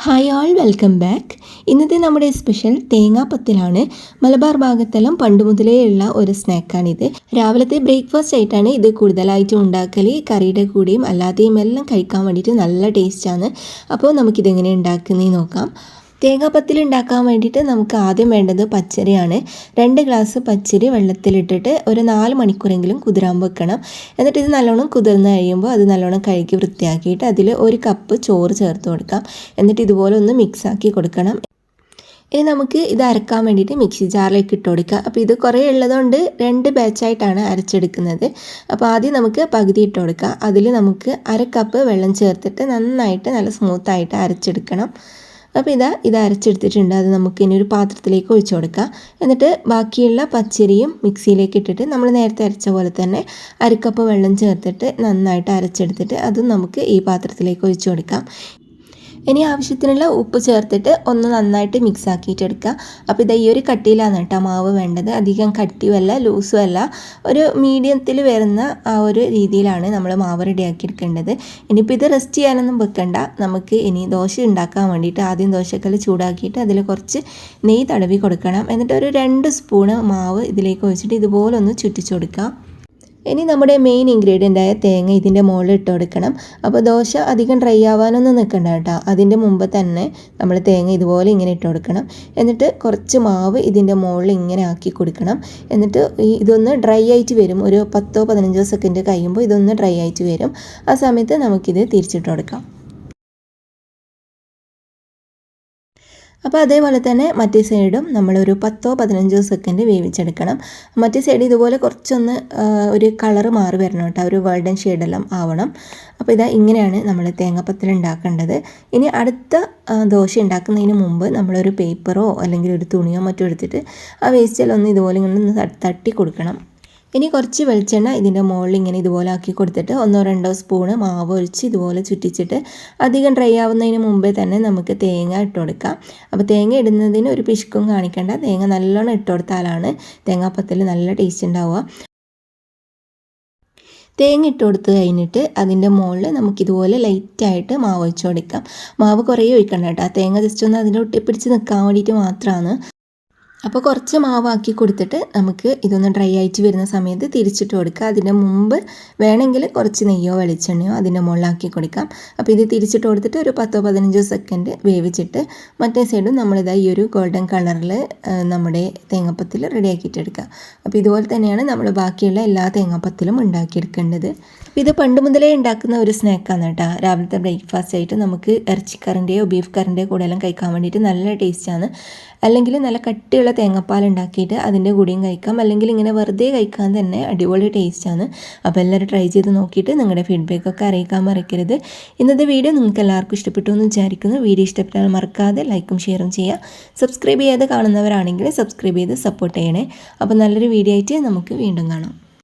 Hi ആൾ welcome back ഇന്നത്തെ നമ്മുടെ special തേങ്ങാപ്പത്തിലാണ് Malabar ഭാഗത്തെല്ലാം പണ്ട് മുതലേ ഉള്ള ഒരു സ്നാക്കാണിത് രാവിലത്തെ ബ്രേക്ക്ഫാസ്റ്റ് ആയിട്ടാണ് ഇത് കൂടുതലായിട്ടും ഉണ്ടാക്കൽ കറിയുടെ കൂടെയും അല്ലാതെയും എല്ലാം കഴിക്കാൻ വേണ്ടിയിട്ട് നല്ല ടേസ്റ്റാണ് അപ്പോൾ നമുക്കിതെങ്ങനെ ഉണ്ടാക്കുന്നതെന്ന് നോക്കാം. തേങ്ങാപ്പത്തിൽ ഉണ്ടാക്കാൻ വേണ്ടിയിട്ട് നമുക്ക് ആദ്യം വേണ്ടത് പച്ചരിയാണ്. രണ്ട് ഗ്ലാസ് പച്ചരി വെള്ളത്തിലിട്ടിട്ട് ഒരു നാല് മണിക്കൂറെങ്കിലും കുതിരാൻ വെക്കണം. എന്നിട്ട് ഇത് നല്ലോണം കുതിർന്ന് കഴിയുമ്പോൾ അത് നല്ലോണം കഴുകി വൃത്തിയാക്കിയിട്ട് അതിൽ ഒരു കപ്പ് ചോറ് ചേർത്ത് കൊടുക്കാം. എന്നിട്ട് ഇതുപോലെ ഒന്ന് മിക്സ് ആക്കി കൊടുക്കണം. ഇനി നമുക്ക് ഇത് അരക്കാൻ വേണ്ടിയിട്ട് മിക്സി ജാറിലേക്ക് ഇട്ട് കൊടുക്കാം. അപ്പോൾ ഇത് കുറേ ഉള്ളതുകൊണ്ട് രണ്ട് ബാച്ചായിട്ടാണ് അരച്ചെടുക്കുന്നത്. അപ്പോൾ ആദ്യം നമുക്ക് പകുതി ഇട്ട് കൊടുക്കാം. അതിൽ നമുക്ക് അര കപ്പ് വെള്ളം ചേർത്തിട്ട് നന്നായിട്ട് നല്ല സ്മൂത്തായിട്ട് അരച്ചെടുക്കണം. അപ്പോൾ ഇതാ ഇത് അരച്ചെടുത്തിട്ടുണ്ട്. അത് നമുക്ക് ഇനി ഒരു പാത്രത്തിലേക്ക് ഒഴിച്ചു കൊടുക്കാം. എന്നിട്ട് ബാക്കിയുള്ള പച്ചരിയും മിക്സിയിലേക്ക് ഇട്ടിട്ട് നമ്മൾ നേരത്തെ അരച്ച പോലെ തന്നെ അരക്കപ്പ് വെള്ളം ചേർത്തിട്ട് നന്നായിട്ട് അരച്ചെടുത്തിട്ട് അതും നമുക്ക് ഈ പാത്രത്തിലേക്ക് ഒഴിച്ചു കൊടുക്കാം. ഇനി ആവശ്യത്തിനുള്ള ഉപ്പ് ചേർത്തിട്ട് ഒന്ന് നന്നായിട്ട് മിക്സ് ആക്കിയിട്ട് എടുക്കുക അപ്പോൾ ഇത് ഈ ഒരു കട്ടിയിലാണ് കേട്ടോ മാവ് വേണ്ടത്. അധികം കട്ടിയുമല്ല ലൂസുമല്ല ഒരു മീഡിയത്തിൽ വരുന്ന ആ ഒരു രീതിയിലാണ് നമ്മൾ മാവ് റെഡിയാക്കി എടുക്കേണ്ടത് ഇനിയിപ്പോൾ ഇത് റെസ്റ്റ് ചെയ്യാനൊന്നും വെക്കണ്ട. നമുക്ക് ഇനി ദോശ ഉണ്ടാക്കാൻ വേണ്ടിയിട്ട് ആദ്യം ദോശക്കല്ല് ചൂടാക്കിയിട്ട് അതിൽ കുറച്ച് നെയ്യ് തടവി കൊടുക്കണം. എന്നിട്ട് ഒരു രണ്ട് സ്പൂണ് മാവ് ഇതിലേക്ക് ഒഴിച്ചിട്ട് ഇതുപോലെ ഒന്ന് ചുറ്റിച്ചു കൊടുക്കുക ഇനി നമ്മുടെ മെയിൻ ഇൻഗ്രീഡിയന്റായ തേങ്ങ ഇതിന്റെ മുകളിൽ ഇട്ട് കൊടുക്കണം. അപ്പോൾ ദോശ അധികം ഡ്രൈ ആവാനൊന്നും നിൽക്കണ്ട കേട്ടോ. അതിന്റെ മുമ്പ് തന്നെ നമ്മൾ തേങ്ങ ഇതുപോലെ ഇങ്ങനെ ഇട്ട് കൊടുക്കണം. എന്നിട്ട് കുറച്ച് മാവ് ഇതിന്റെ മുകളിൽ ഇങ്ങനെ ആക്കി കൊടുക്കണം. എന്നിട്ട് ഇതൊന്ന് ഡ്രൈ ആയിട്ട് വരും. ഒരു പത്തോ പതിനഞ്ചോ സെക്കൻഡ് കഴിയുമ്പോൾ ഇതൊന്ന് ഡ്രൈ ആയിട്ട് വരും. ആ സമയത്ത് നമുക്കിത് തിരിച്ചിട്ട് കൊടുക്കാം. അപ്പോൾ അതേപോലെ തന്നെ മറ്റേ സൈഡും നമ്മളൊരു പത്തോ പതിനഞ്ചോ സെക്കൻഡ് വേവിച്ചെടുക്കണം. മറ്റേ സൈഡ് ഇതുപോലെ കുറച്ചൊന്ന് ഒരു കളറ് മാറി വരണം കേട്ടോ. ഒരു ഗോൾഡൻ ഷെയ്ഡെല്ലാം ആവണം. അപ്പോൾ ഇതാ ഇങ്ങനെയാണ് നമ്മൾ തേങ്ങാപ്പത്തിൽ ഉണ്ടാക്കേണ്ടത്. ഇനി അടുത്ത ദോശ ഉണ്ടാക്കുന്നതിന് മുമ്പ് നമ്മളൊരു പേപ്പറോ അല്ലെങ്കിൽ ഒരു തുണിയോ മറ്റോ എടുത്തിട്ട് ആ വേസ്റ്റെല്ലാം ഒന്ന് ഇതുപോലെ ഇങ്ങനെ തട്ടി കൊടുക്കണം. ഇനി കുറച്ച് വെളിച്ചെണ്ണ ഇതിന്റെ മുകളിൽ ഇങ്ങനെ ഇതുപോലെ ആക്കി കൊടുത്തിട്ട് ഒന്നോ രണ്ടോ സ്പൂണ് മാവ് ഒഴിച്ച് ഇതുപോലെ ചുറ്റിച്ചിട്ട് അധികം ഡ്രൈ ആവുന്നതിന് മുമ്പേ തന്നെ നമുക്ക് തേങ്ങ ഇട്ട് കൊടുക്കാം. അപ്പോൾ തേങ്ങ ഇടുന്നതിന് ഒരു പിശുക്കും കാണിക്കേണ്ട. തേങ്ങ നല്ലോണം ഇട്ട് കൊടുത്താലാണ് തേങ്ങാപ്പത്തിൽ നല്ല ടേസ്റ്റ് ഉണ്ടാവുക. തേങ്ങ ഇട്ട് കൊടുത്ത് കഴിഞ്ഞിട്ട് അതിന്റെ മുകളിൽ നമുക്കിതുപോലെ ലൈറ്റായിട്ട് മാവ് ഒഴിച്ച് കൊടുക്കാം. മാവ് കുറേ ഒഴിക്കണ്ട കേട്ടോ. തേങ്ങ ജസ്റ്റ് ഒന്ന് അതിന്റെ ഒട്ടിപ്പിടിച്ച് നിൽക്കാൻ വേണ്ടിയിട്ട് മാത്രമാണ് അപ്പോൾ കുറച്ച് മാവാക്കി കൊടുത്തിട്ട് നമുക്ക് ഇതൊന്ന് ഡ്രൈ ആയിട്ട് വരുന്ന സമയത്ത് തിരിച്ചിട്ട് കൊടുക്കുക അതിന്റെ മുമ്പ് വേണമെങ്കിൽ കുറച്ച് നെയ്യോ വെളിച്ചെണ്ണയോ അതിന്റെ മുകളിലാക്കി കൊടുക്കാം. അപ്പോൾ ഇത് തിരിച്ചിട്ട് കൊടുത്തിട്ട് ഒരു പത്തോ പതിനഞ്ചോ സെക്കൻഡ് വേവിച്ചിട്ട് മറ്റേ സൈഡും നമ്മളിതാ ഈ ഒരു ഗോൾഡൻ കളറിൽ നമ്മുടെ തേങ്ങപ്പത്തിൽ തേങ്ങാപ്പത്തിൽ റെഡിയാക്കിയിട്ടെടുക്കുക അപ്പോൾ ഇതുപോലെ തന്നെയാണ് നമ്മൾ ബാക്കിയുള്ള എല്ലാ തേങ്ങാപ്പത്തിലും ഉണ്ടാക്കിയെടുക്കേണ്ടത്. ഇത് പണ്ട് മുതലേ ഉണ്ടാക്കുന്ന ഒരു സ്നാക്കാണ് കേട്ടോ. രാവിലത്തെ ബ്രേക്ക്ഫാസ്റ്റ് ആയിട്ട് നമുക്ക് ഇറച്ചിക്കറിന്റെയോ ബീഫ് കറിന്റെയോ കൂടെ എല്ലാം കഴിക്കാൻ വേണ്ടിയിട്ട് നല്ല ടേസ്റ്റാണ് അല്ലെങ്കിൽ നല്ല കട്ടിയുള്ള തേങ്ങാപ്പാൽ ഉണ്ടാക്കിയിട്ട് അതിന്റെ കൂടിയും കഴിക്കാം. അല്ലെങ്കിൽ ഇങ്ങനെ വെറുതെ കഴിക്കാൻ തന്നെ അടിപൊളി ടേസ്റ്റാണ് അപ്പോൾ എല്ലാവരും ട്രൈ ചെയ്ത് നോക്കിയിട്ട് നിങ്ങളുടെ ഫീഡ്ബാക്കൊക്കെ അറിയിക്കാൻ മറക്കരുത്. ഇന്നത്തെ വീഡിയോ നിങ്ങൾക്ക് എല്ലാവർക്കും ഇഷ്ടപ്പെട്ടു എന്ന് വിചാരിക്കുന്നു. വീഡിയോ ഇഷ്ടപ്പെട്ടാൽ മറക്കാതെ ലൈക്കും ഷെയറും ചെയ്യുക. സബ്സ്ക്രൈബ് ചെയ്യാതെ കാണുന്നവരാണെങ്കിൽ സബ്സ്ക്രൈബ് ചെയ്ത് സപ്പോർട്ട് ചെയ്യണേ. അപ്പോൾ നല്ലൊരു വീഡിയോ ആയിട്ട് നമുക്ക് വീണ്ടും കാണാം.